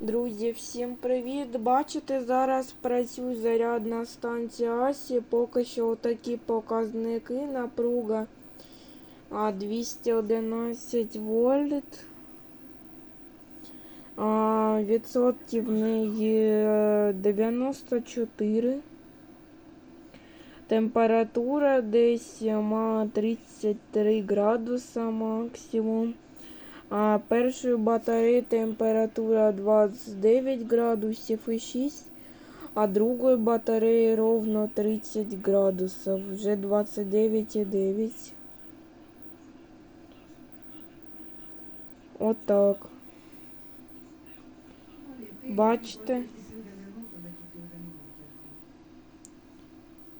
Друзі, всім привіт! Бачите, зараз працює зарядна станція Асі. Поки що такі показники. Напруга а, 211 вольт. Відсотків неї е, 94. Температура десь має 33 градуса максимум. А першої батареї температура 29 градусів і 6, а другої батареї ровно 30 градусів, вже 29,9. Отак. Бачите?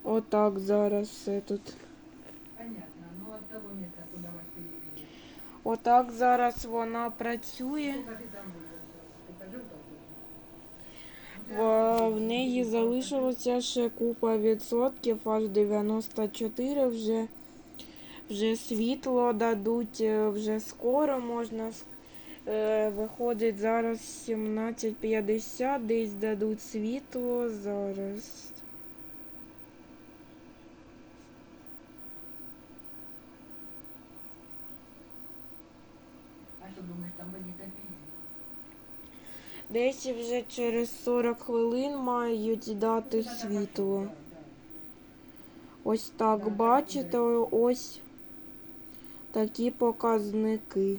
Отак зараз все тут. Понятно. Ну от того места, куда вас перевели. Отак зараз вона працює. Сколько ты там выжил? Ты пожил там? В, в неї залишилося ще купа відсотків, аж 94 вже. Вже світло дадуть, е, вже скоро можна. с- Е, виходить зараз 17.50, десь дадуть світло зараз. А там? Десь вже через 40 хвилин мають дати світло. Ось так бачите, ось такі показники.